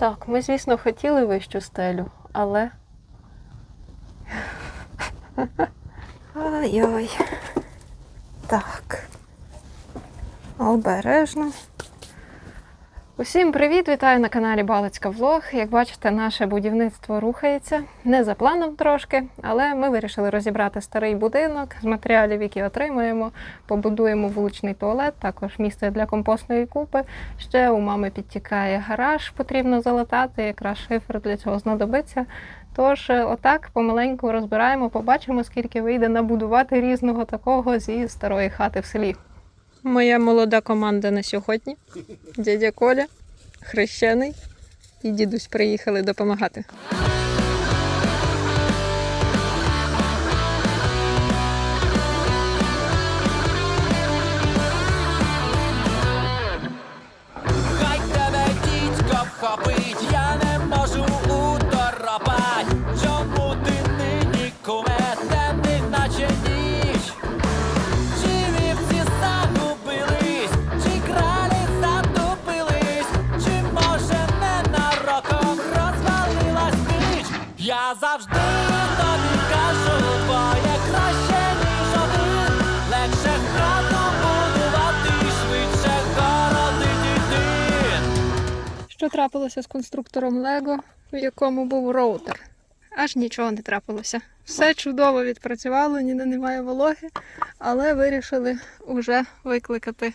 Так, ми, звісно, хотіли вищу стелю, але. Ой-ой. Так. Обережно. Усім привіт! Вітаю на каналі Балицька Влог. Як бачите, наше будівництво рухається не за планом трошки, але ми вирішили розібрати старий будинок з матеріалів, які отримаємо. Побудуємо вуличний туалет, також місце для компостної купи. Ще у мами підтікає гараж, потрібно залатати, якраз шифер для цього знадобиться. Тож, е, отак помаленьку розбираємо, побачимо, скільки вийде набудувати різного такого зі старої хати в селі. Моя молода команда на сьогодні. Дядя Коля, хрещений і дідусь приїхали допомагати. Трапилося з конструктором Лего, в якому був роутер? Аж нічого не трапилося. Все чудово відпрацювало, ніде немає вологи, але вирішили вже викликати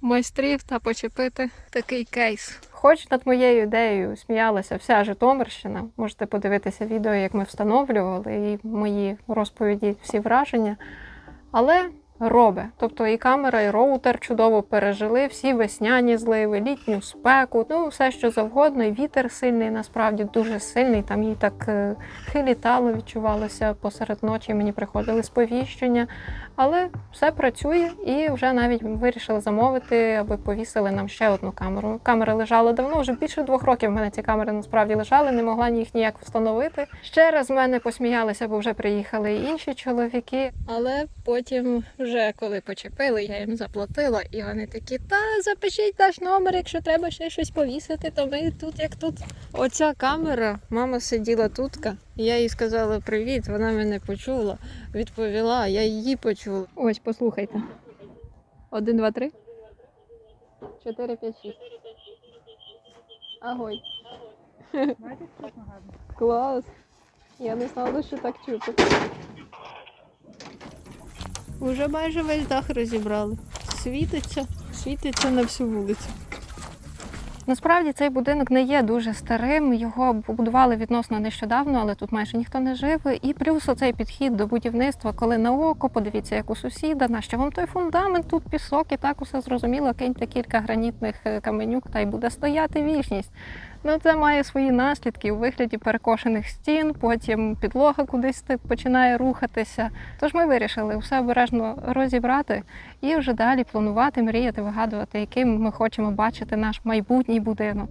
майстрів та почепити такий кейс. Хоч над моєю ідеєю сміялася вся Житомирщина, можете подивитися відео, як ми встановлювали, і мої розповіді, всі враження. Але робе. Тобто і камера, і роутер чудово пережили, всі весняні зливи, літню спеку, ну все що завгодно. І вітер сильний, насправді дуже сильний. Там їй так е, хилітало, відчувалося посеред ночі. Мені приходили сповіщення. Але все працює і вже навіть вирішили замовити, аби повісили нам ще одну камеру. Камера лежала давно, вже більше двох років в мене ці камери насправді лежали, не могла їх ніяк встановити. Ще раз мене посміялися, бо вже приїхали інші чоловіки. Але потім, вже коли почепили, я їм заплатила, і вони такі: та запишіть наш номер, якщо треба ще щось повісити, то ми тут як тут. Оця камера, мама сиділа тутка. Я їй сказала привіт, вона мене почула, відповіла, я її почула. Ось, послухайте. Один, два, три. Чотири, п'ять, шість. Агой. Клас. Я не знала, що так чути. Уже майже весь дах розібрали. Світиться, світиться на всю вулицю. Насправді цей будинок не є дуже старим. Його побудували відносно нещодавно, але тут майже ніхто не жив. І плюс оцей підхід до будівництва, коли на око, подивіться, як у сусіда, на що вам той фундамент, тут пісок, і так усе зрозуміло, киньте кілька гранітних е, каменюк та й буде стояти вічність. Ну, це має свої наслідки у вигляді перекошених стін, потім підлога кудись починає рухатися. Тож ми вирішили все обережно розібрати і вже далі планувати, мріяти, вигадувати, яким ми хочемо бачити наш майбутній будинок.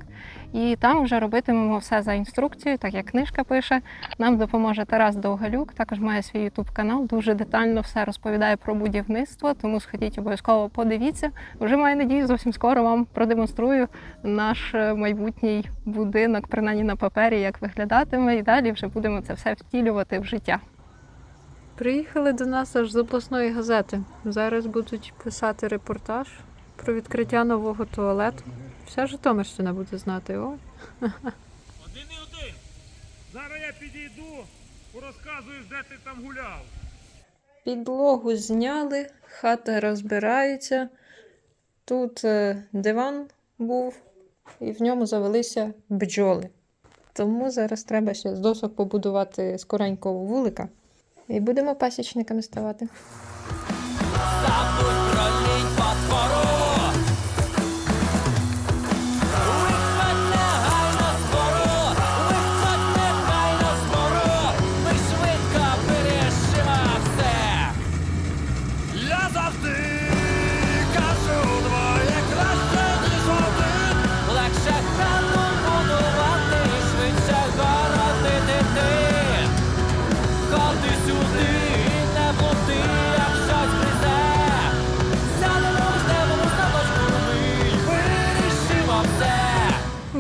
І там вже робитимемо все за інструкцією, так як книжка пише. Нам допоможе Тарас Довгалюк, також має свій ютуб канал, дуже детально все розповідає про будівництво. Тому сходіть обов'язково подивіться. Вже маю надію, зовсім скоро вам продемонструю наш е, майбутній будинок, принаймні на папері, як виглядатиме, і далі вже будемо це все втілювати в життя. Приїхали до нас аж з обласної газети. Зараз будуть писати репортаж про відкриття нового туалету. Вся Житомирщина буде знати. О, Один і один. Зараз я підійду, порозказуєш, де ти там гуляв. Підлогу зняли, хата розбирається. Тут е, диван був, і в ньому завелися бджоли. Тому зараз треба ще з досок побудувати скоренького вулика. І будемо пасічниками ставати.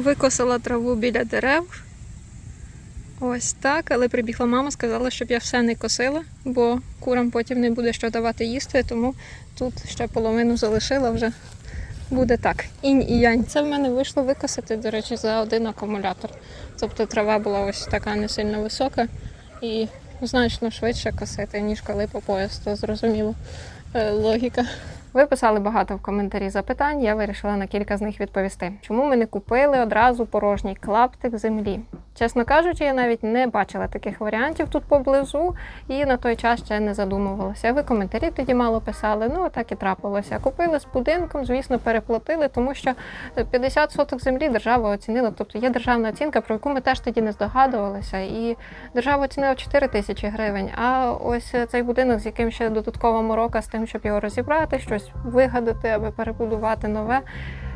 Викосила траву біля дерев. Ось так, але прибігла мама, сказала, щоб я все не косила, бо курам потім не буде що давати їсти, тому тут ще половину залишила вже буде так. Інь і янь. Це в мене вийшло викосити, до речі, за один акумулятор. Тобто трава була ось така не сильно висока і значно швидше косити, ніж коли по пояс, то зрозуміло е, логіка. Ви писали багато в коментарі запитань, я вирішила на кілька з них відповісти. Чому ми не купили одразу порожній клаптик землі? Чесно кажучи, я навіть не бачила таких варіантів тут поблизу і на той час ще не задумувалася. Ви коментарі тоді мало писали, ну так і трапилося. Купили з будинком, звісно, переплатили, тому що 50 соток землі держава оцінила. Тобто є державна оцінка, про яку ми теж тоді не здогадувалися. І держава оцінила 4 тисячі гривень. А ось цей будинок, з яким ще додаткова морока з тим, щоб його розібрати, щось вигадати, аби перебудувати нове.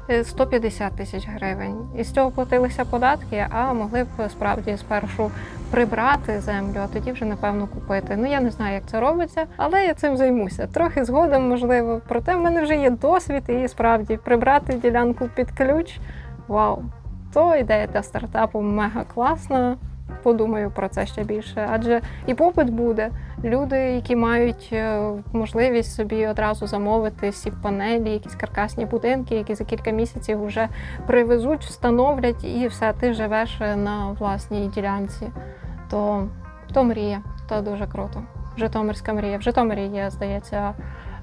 Е, 150 тисяч гривень. І з цього платилися податки, а могли б справді спершу прибрати землю, а тоді вже напевно купити. Ну я не знаю, як це робиться, але я цим займуся. Трохи згодом, можливо. Проте в мене вже є досвід, і справді прибрати ділянку під ключ. Вау! То ідея для стартапу мега класна. Подумаю про це ще більше, адже і попит буде. Люди, які мають е, можливість собі одразу замовити сіп панелі, якісь каркасні будинки, які за кілька місяців вже привезуть, встановлять, і все, ти живеш на власній ділянці. То, то мрія, то дуже круто. Житомирська мрія. В Житомирі є, здається,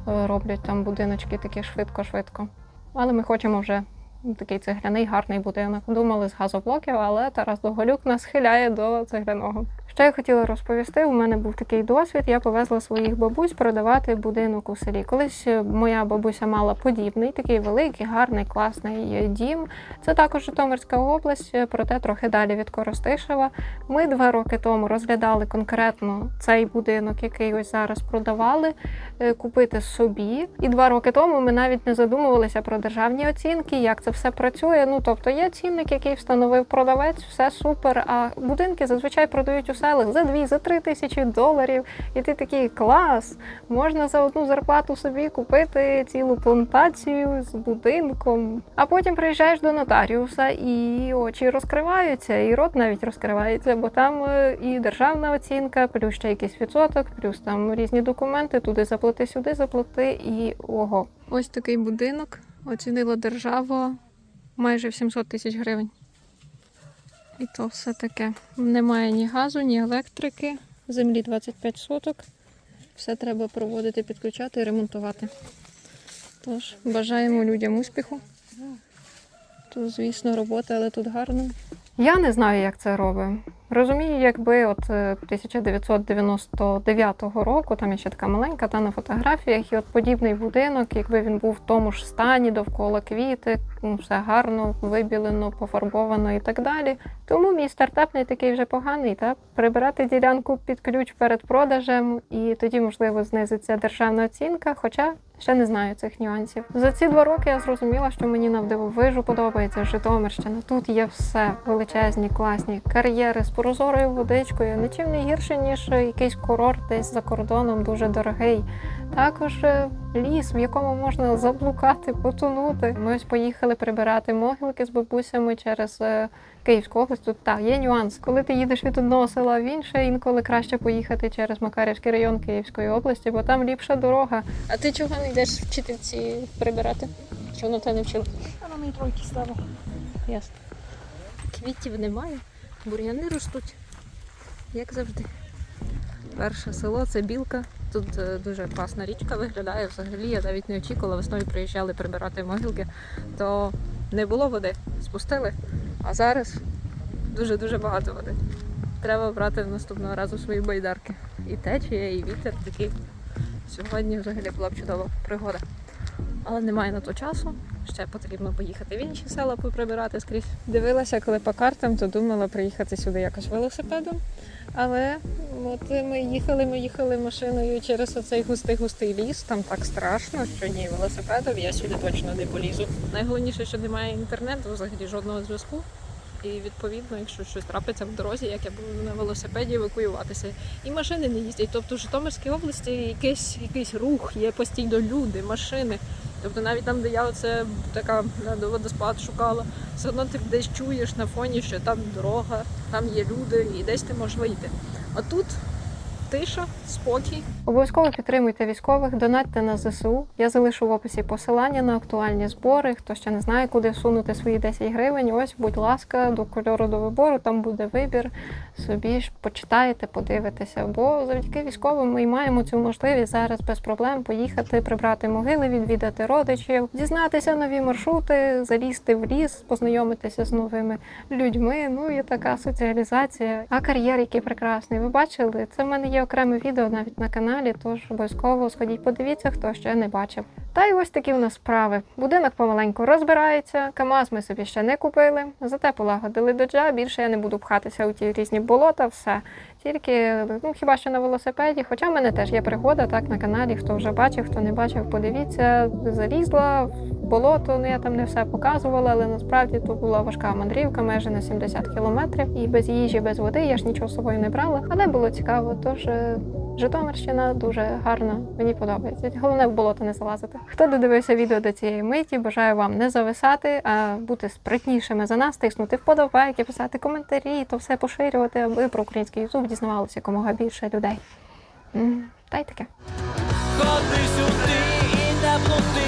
роблять там будиночки такі швидко-швидко. Але ми хочемо вже такий цегляний гарний будинок. Думали з газоблоків, але Тарас Доголюк нас схиляє до цегляного. Що я хотіла розповісти, у мене був такий досвід. Я повезла своїх бабусь продавати будинок у селі. Колись е, моя бабуся мала подібний, такий великий, гарний, класний е, дім. Це також Житомирська область, е, проте трохи далі від Коростишева. Ми два роки тому розглядали конкретно цей будинок, який ось зараз продавали, купити собі. І два роки тому ми навіть не задумувалися про державні оцінки, як це все працює. Ну тобто є цінник, який встановив продавець, все супер. А будинки зазвичай продають у селах за дві, за три тисячі доларів. І ти такий клас. Можна за одну зарплату собі купити цілу плантацію з будинком. А потім приїжджаєш до нотаріуса, і очі розкриваються, і рот навіть розкривається, бо там е, і державна оцінка, плюс ще якийсь відсоток, плюс там різні документи, туди заплати, сюди заплати, і ого. Ось такий будинок оцінила держава майже в 700 тисяч гривень. І то все таке. Немає ні газу, ні електрики, землі 25 соток. Все треба проводити, підключати і ремонтувати. Тож, бажаємо людям успіху. Тут, звісно, робота, але тут гарно. Я не знаю, як це робить. Розумію, якби от е, 1999 року, там є ще така маленька та на фотографіях, і от подібний будинок, якби він був в тому ж стані, довкола квіти, ну, все гарно, вибілено, пофарбовано і так далі. Тому мій стартап не такий вже поганий, та прибирати ділянку під ключ перед продажем, і тоді, можливо, знизиться державна оцінка. Хоча ще не знаю цих нюансів. За ці два роки я зрозуміла, що мені навдивовижу подобається Житомирщина. Тут є все величезні, класні кар'єри з прозорою водичкою, нічим не гірше, ніж якийсь курорт десь за кордоном, дуже дорогий. Також е, ліс, в якому можна заблукати, потонути. Ми ось поїхали прибирати могилки з бабусями через е, Київську область. Тут так, є нюанс. Коли ти їдеш від одного села в інше, інколи краще поїхати через Макарівський район Київської області, бо там ліпша дорога. А ти чого не йдеш вчительці прибирати? Чи воно тебе не вчило? Вона мені тройки стала. Ясно. Квітів немає, бур'яни ростуть, як завжди. Перше село це білка. Тут е, дуже класна річка виглядає. Взагалі я навіть не очікувала. Весною приїжджали прибирати могилки, то не було води, спустили. А зараз дуже-дуже багато води. Треба брати наступного разу свої байдарки. І течія, і вітер такий. Сьогодні взагалі була б чудова пригода. Але немає на то часу. Ще потрібно поїхати в інші села поприбирати скрізь. Дивилася, коли по картам, то думала приїхати сюди якось велосипедом. Але от ми їхали, ми їхали машиною через оцей густий густий ліс. Там так страшно, що ні, велосипедом я сюди точно не полізу. Найголовніше, що немає інтернету, взагалі жодного зв'язку. І відповідно, якщо щось трапиться в дорозі, як я буду на велосипеді евакуюватися. І машини не їздять. Тобто в Житомирській області якийсь, якийсь рух, є постійно люди, машини. Тобто навіть там, де я оце така водоспад шукала, все одно ти десь чуєш на фоні, що там дорога, там є люди, і десь ти можеш вийти. А тут тиша, спокій. Обов'язково підтримуйте військових, донатьте на ЗСУ. Я залишу в описі посилання на актуальні збори. Хто ще не знає, куди всунути свої 10 гривень. Ось, будь ласка, до кольору до вибору, там буде вибір. Собі ж почитаєте, подивитеся. Бо завдяки військовим ми маємо цю можливість зараз без проблем поїхати, прибрати могили, відвідати родичів, дізнатися нові маршрути, залізти в ліс, познайомитися з новими людьми. Ну і така соціалізація. А кар'єр, який прекрасний. Ви бачили? Це в мене є окреме відео навіть на каналі, тож обов'язково сходіть, подивіться, хто ще не бачив. Та й ось такі в нас справи. Будинок помаленьку розбирається. КАМАЗ ми собі ще не купили. Зате полагодили доджа. Більше я не буду пхатися у ті різні болота. Все тільки ну хіба що на велосипеді. Хоча в мене теж є пригода так на каналі. Хто вже бачив, хто не бачив, подивіться. Залізла в болото. Ну я там не все показувала, але насправді то була важка мандрівка, майже на 70 кілометрів. І без їжі, без води я ж нічого з собою не брала. Але було цікаво. Тож е, Житомирщина дуже гарна, мені подобається. Головне в болото не залазити. Хто додивився відео до цієї миті, бажаю вам не зависати, а бути спритнішими за нас, тиснути вподобайки, писати коментарі, то все поширювати, аби про український ютуб дізнавалося якомога більше людей. Та й таке. Ходи сюди і не плути,